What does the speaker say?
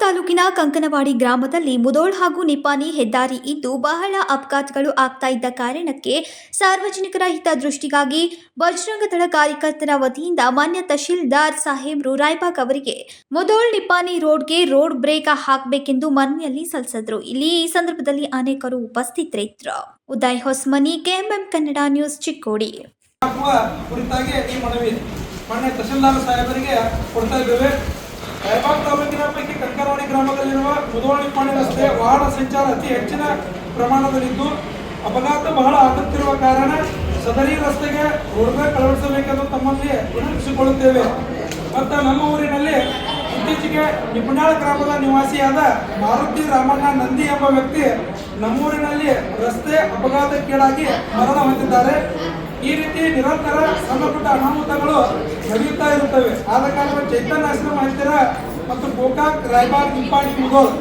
ಕಂಕನವಾಡಿ ಗ್ರಾಮದಲ್ಲಿ ಮುದೋಳ್ ಹಾಗೂ ನಿಪಾನಿ ಹೆದ್ದಾರಿ ಇದ್ದು ಬಹಳ ಅಪಘಾತಗಳು ಆಗ್ತಾ ಇದ್ದ ಕಾರಣಕ್ಕೆ ಸಾರ್ವಜನಿಕರ ಹಿತದೃಷ್ಟಿಗಾಗಿ ಬಜರಂಗ ದಳ ಕಾರ್ಯಕರ್ತರ ವತಿಯಿಂದ ಮಾನ್ಯ ತಹಶೀಲ್ದಾರ್ ಸಾಹೇಬ್ರು ರಾಯ್ಬಾಗ್ ಅವರಿಗೆ ಮುದೋಳ್ ನಿಪಾನಿ ರೋಡ್ಗೆ ರೋಡ್ ಬ್ರೇಕ್ ಹಾಕಬೇಕೆಂದು ಮನವಿಯಲ್ಲಿ ಸಲ್ಲಿಸಿದ್ರು. ಇಲ್ಲಿ ಈ ಸಂದರ್ಭದಲ್ಲಿ ಅನೇಕರು ಉಪಸ್ಥಿತರಿದ್ದರು. Uday Hosmani, KMM Kannada news Chikkodi. ಮಾನ್ಯ ತಹಶೀಲ್ದಾರ್ ಸಾಹೇಬರಿಗೆ ಕೊಡ್ತಾ ಇದ್ದೇವೆ. ರಾಯಬಾಗ್ ತಾಲೂಕಿನ ಪೈಕಿ ಕಂಕರವಾಡಿ ಗ್ರಾಮದಲ್ಲಿರುವ ಪಾಣಿ ರಸ್ತೆ ವಾಹನ ಸಂಚಾರ ಅತಿ ಹೆಚ್ಚಿನ ಪ್ರಮಾಣದಲ್ಲಿದ್ದು, ಅಪಘಾತ ಬಹಳ ಆಗುತ್ತಿರುವ ಕಾರಣ ಸದರಿ ರಸ್ತೆಗೆ ರೋಡ್ವೇ ಅಳವಡಿಸಬೇಕೆಂದು ತಮ್ಮಲ್ಲಿ ವಿನಂತಿಸಿಕೊಳ್ಳುತ್ತೇವೆ. ಮತ್ತು ನಮ್ಮ ಊರಿನಲ್ಲಿ ಇತ್ತೀಚೆಗೆ ನಿಪುಣಾಳ ಗ್ರಾಮದ ನಿವಾಸಿಯಾದ ಮಾರುತಿ ರಾಮಣ್ಣ ನಂದಿ ಎಂಬ ವ್ಯಕ್ತಿ ನಮ್ಮೂರಿನಲ್ಲಿ ರಸ್ತೆ ಅಪಘಾತಕ್ಕೀಡಾಗಿ ಮರಣ ಹೊಂದಿದ್ದಾರೆ. ಈ ರೀತಿ ನಿರಂತರ ಸಣ್ಣ ಪುಟ್ಟ ಅನಾಹುತಗಳು ನಡೆಯುತ್ತಾ ಇರುತ್ತವೆ. ಆದ ಕಾರಣ ಚೈತನ್ಯ ಆಶ್ರಮ ಹತ್ತಿರ ಮತ್ತು ಗೋಕಾಕ್ ರಾಯಬಾಗ್ ನಿಪ್ಪಾಣಿ ಮುಗೋಳ್